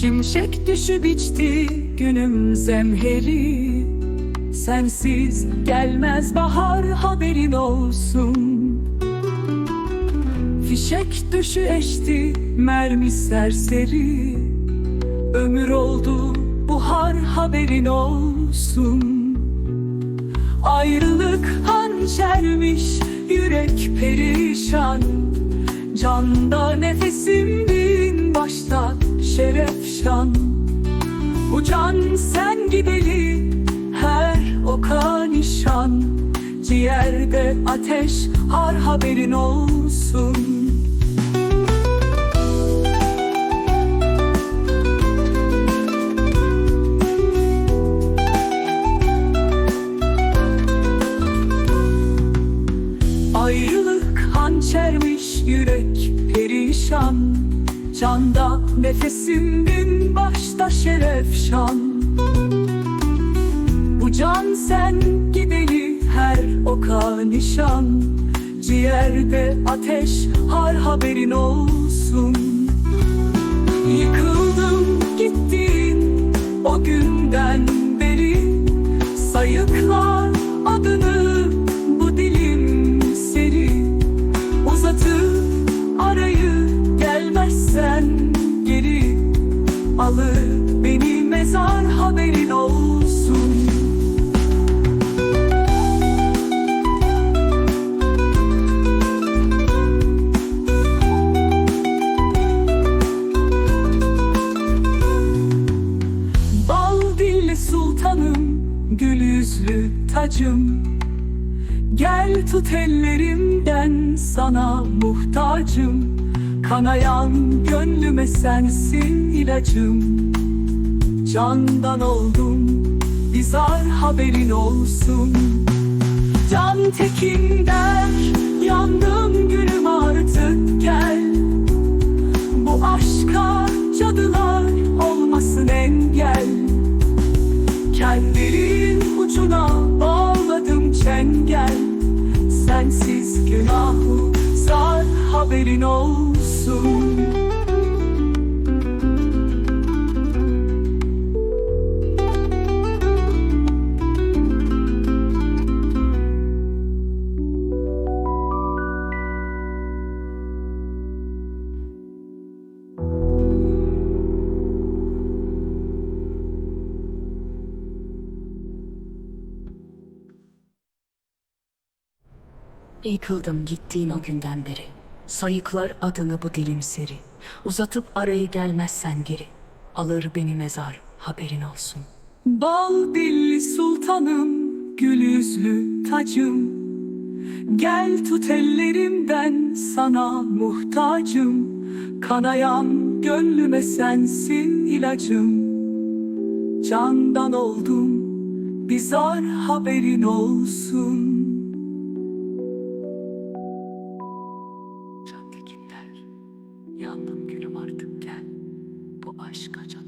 Fişek düşüp içti günüm zemheri. Sensiz gelmez bahar haberin olsun. Fişek düşü eşti mermi serseri. Ömür oldu buhar haberin olsun. Ayrılık hançermiş yürek perişan. Canda nefesim bin başta şeref Bu can sen gideli her oka nişan. Ciğerde ateş har haberin olsun. Ayrılık hançermiş yürek perişan Canda nefesim bin başta şeref şan Bu can sen gideli her oka nişan. Ciğerde ateş har haberin olsun. Yıkıldım gittin o günden beri. Sayıklar gül yüzlü tacım. Gel tut ellerimden sana muhtacım. Kanayan gönlüme sensin ilacım. Candan oldum, bizar haberin olsun. Can tekin der, yandım gülüm artık gel. Bu aşka cadılar olmasın engel. Kendilerin ucuna bağladım çengel. Sensiz günahı zar haberin olsun Yıkıldım gittiğin o günden beri. Sayıklar adını bu dilim seri. Uzatıp arayı gelmezsen geri. Alır beni mezar haberin olsun. Bal dilli sultanım Gül yüzlü tacım. Gel tut ellerimden sana muhtacım. Kanayan gönlüme sensin ilacım. Candan oldum bizar haberin olsun Can